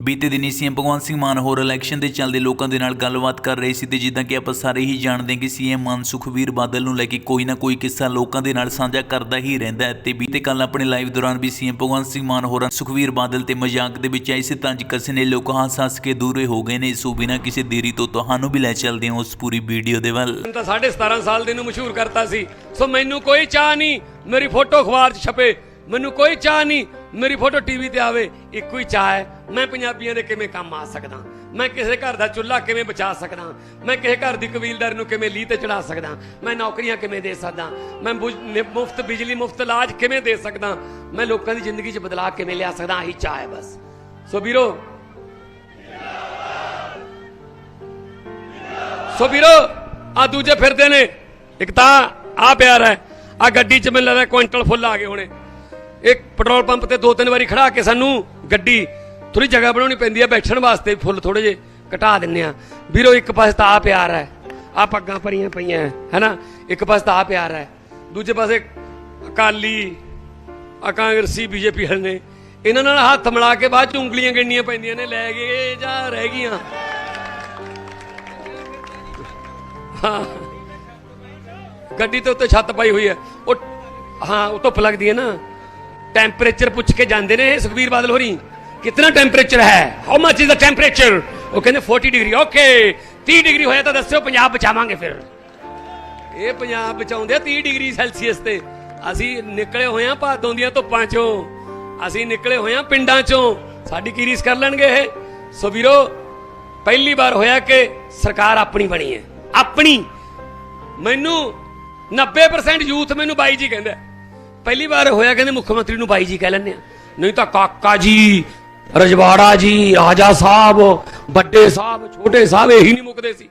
ਬੀਤੇ ਦਿਨੀ ਸੀਐਮ ਭਗਵੰਤ ਸਿੰਘ ਮਾਨ ਹੋਰ ਇਲੈਕਸ਼ਨ ਦੇ ਚੱਲਦੇ ਲੋਕਾਂ ਦੇ ਨਾਲ ਗੱਲਬਾਤ ਕਰ ਰਹੇ ਸੀ ਤੇ ਜਿੱਦਾਂ ਕਿ ਆਪਾਂ ਸਾਰੇ ਹੀ ਜਾਣਦੇ ਹਾਂ ਕਿ ਸੀਐਮ ਮਾਨ ਸੁਖਵੀਰ ਬਾਦਲ ਨੂੰ ਲੈ ਕੇ ਕੋਈ ਨਾ ਕੋਈ ਕਿੱਸਾ ਲੋਕਾਂ ਦੇ ਨਾਲ ਸਾਂਝਾ ਕਰਦਾ ਹੀ ਰਹਿੰਦਾ ਹੈ ਤੇ ਬੀਤੇ ਕੱਲ ਆਪਣੇ ਲਾਈਵ ਦੌਰਾਨ ਵੀ ਸੀਐਮ ਭਗਵੰਤ ਸਿੰਘ ਮਾਨ ਹੋਰਾਂ ਸੁਖਵੀਰ ਬਾਦਲ ਤੇ ਮਜ਼ਾਕ ਦੇ ਵਿੱਚ ਆਏ ਸੀ ਤਾਂ ਅੱਜ ਕਿਸੇ ਨੇ ਲੋਕ ਹੱਸ ਹੱਸ ਕੇ ਦੂਰੇ ਹੋ ਗਏ ਨੇ, ਸੋ ਬਿਨਾਂ ਕਿਸੇ ਦੇਰੀ ਤੋਂ ਤੁਹਾਨੂੰ ਵੀ ਲੈ ਚੱਲਦੇ ਹਾਂ ਉਸ ਪੂਰੀ ਵੀਡੀਓ ਦੇ ਵੱਲ। ਮੈਂ ਤਾਂ 17.5 ਸਾਲ ਦੇ ਨੂੰ ਮਸ਼ਹੂਰ ਕਰਤਾ ਸੀ, ਸੋ ਮੈਨੂੰ ਕੋਈ ਚਾਹ ਨਹੀਂ, ਮੇਰੀ ਫੋਟੋ ਅਖਬਾਰ 'ਚ ਛਪੇ, ਮੈਨੂੰ ਕੋਈ ਚਾਹ ਨਹੀਂ ਮੇਰੀ ਫੋਟੋ ਟੀਵੀ ਤੇ ਆਵੇ, ਇੱਕੋ ਹੀ ਚਾਹ ਹੈ। ਮੈਂ ਪੰਜਾਬੀਆਂ ਦੇ ਕਿਵੇਂ ਕੰਮ ਆ ਸਕਦਾ? ਮੈਂ ਕਿਸੇ ਘਰ ਦਾ ਚੁੱਲ੍ਹਾ ਕਿਵੇਂ ਬਚਾ ਸਕਦਾ? ਮੈਂ ਕਿਸੇ ਘਰ ਦੀ ਕਬੀਲਦਾਰ ਨੂੰ ਕਿਵੇਂ ਲੀਹ ਤੇ ਚੜਾ ਸਕਦਾ? ਮੈਂ ਨੌਕਰੀਆਂ ਕਿਵੇਂ ਦੇ ਸਕਦਾ? ਮੈਂ ਮੁਫਤ, ਬਿਜਲੀ ਮੁਫਤ ਇਲਾਜ ਕਿਵੇਂ ਦੇ ਸਕਦਾ? ਮੈਂ ਲੋਕਾਂ ਦੀ ਜ਼ਿੰਦਗੀ 'ਚ ਬਦਲਾਅ ਕਿਵੇਂ ਲਿਆ ਸਕਦਾ? ਆਹੀ ਚਾਹ ਹੈ ਬਸ। ਸੋ ਵੀਰੋ ਸੋ ਵੀਰੋ ਆ ਦੂਜੇ ਫਿਰਦੇ ਨੇ। ਇੱਕ ਤਾਂ ਆ ਪਿਆਰ ਹੈ। ਆ ਗੱਡੀ 'ਚ ਮੈਨੂੰ ਲੱਗਦਾ ਕੁਇੰਟਲ ਫੁੱਲ ਆ ਗਏ ਹੋਣੇ। ਇੱਕ ਪੈਟਰੋਲ ਪੰਪ ਤੇ ਦੋ ਤਿੰਨ ਵਾਰੀ ਖੜਾ ਕੇ ਸਾਨੂੰ ਗੱਡੀ ਥੋੜੀ ਜਗ੍ਹਾ ਬਣਾਉਣੀ ਪੈਂਦੀ ਹੈ ਬੈਠਣ ਵਾਸਤੇ ਫੁੱਲ ਥੋੜੇ ਜੇ ਘਟਾ ਦਿੰਨੇ ਆ। ਵੀਰੋ, ਇੱਕ ਪਾਸੇ ਤਾਂ ਆ ਪਿਆਰ ਹੈ। ਆ ਪੱਗਾਂ ਭਰੀਆਂ ਪਈਆਂ ਹੈਨਾ ਇੱਕ ਪਾਸੇ ਤਾਂ ਆ ਪਿਆਰ ਹੈ। ਦੂਜੇ ਪਾਸੇ ਅਕਾਲੀ ਆ ਕਾਂਗਰਸੀ ਬੀਜੇਪੀ ਵਾਲੇ ਨੇ ਇਹਨਾਂ ਨਾਲ ਹੱਥ ਮਿਲਾ ਕੇ ਬਾਅਦ ਚ ਉਂਗਲੀਆਂ ਗਿਣਨੀਆਂ ਪੈਂਦੀਆਂ ਨੇ, ਲੈ ਗਏ ਜਾਂ ਰਹਿ ਗਈਆਂ। ਹਾਂ। ਗੱਡੀ ਤੇ ਉੱਤੇ ਛੱਤ ਪਾਈ ਹੋਈ ਹੈ। ਉਹ ਹਾਂ, ਉਹ ਧੁੱਪ ਲੱਗਦੀ ਹੈ ਨਾ। ਟੈਂਪਰੇਚਰ ਪੁੱਛ ਕੇ ਜਾਂਦੇ ਨੇ, ਸੁਖਬੀਰ ਬਾਦਲ ਹੋਰੀ ਕਿੰਨਾ ਟੈਂਪਰੇਚਰ ਹੈ? How much is the temperature ਉਹ ਕਹਿੰਦੇ 40 ਡਿਗਰੀ ਓਕੇ 30 ਡਿਗਰੀ ਹੋਇਆ ਤਾਂ ਦੱਸਿਓ, ਪੰਜਾਬ ਬਚਾਵਾਂਗੇ ਫਿਰ। ਇਹ ਪੰਜਾਬ ਬਚਾਉਂਦੇ ਆ 30 ਡਿਗਰੀ ਸੈਲਸੀਅਸ ਤੇ। ਅਸੀਂ ਨਿਕਲੇ ਹੋਏ ਆ ਭਾਦੋਂ ਦੀਆਂ ਧੁੱਪਾਂ ਚੋਂ। ਅਸੀਂ ਨਿਕਲੇ ਹੋਏ ਆ ਪਿੰਡਾਂ ਚੋਂ। ਸਾਡੀ ਕੀ ਰੀਸ ਕਰ ਲੈਣਗੇ ਇਹ? ਸੋ ਵੀਰੋ, ਪਹਿਲੀ ਵਾਰ ਹੋਇਆ ਕਿ ਸਰਕਾਰ ਆਪਣੀ ਬਣੀ ਹੈ। ਆਪਣੀ। ਮੈਨੂੰ 90% ਯੂਥ ਮੈਨੂੰ ਬਾਈ ਜੀ ਕਹਿੰਦਾ ਪਹਿਲੀ ਵਾਰ ਹੋਇਆ ਕਹਿੰਦੇ ਮੁੱਖ ਮੰਤਰੀ ਨੂੰ ਬਾਈ ਜੀ ਕਹਿ ਲੈਂਦੇ ਆ। ਨਹੀਂ ਤਾਂ ਕਾਕਾ ਜੀ, ਰਜਵਾੜਾ ਜੀ ਆਜਾ ਸਾਹਿਬ, ਵੱਡੇ ਸਾਹਿਬ, ਛੋਟੇ ਸਾਹਿਬ ਇਹੀ ਨਹੀਂ ਮੁੱਕਦੇ ਸੀ।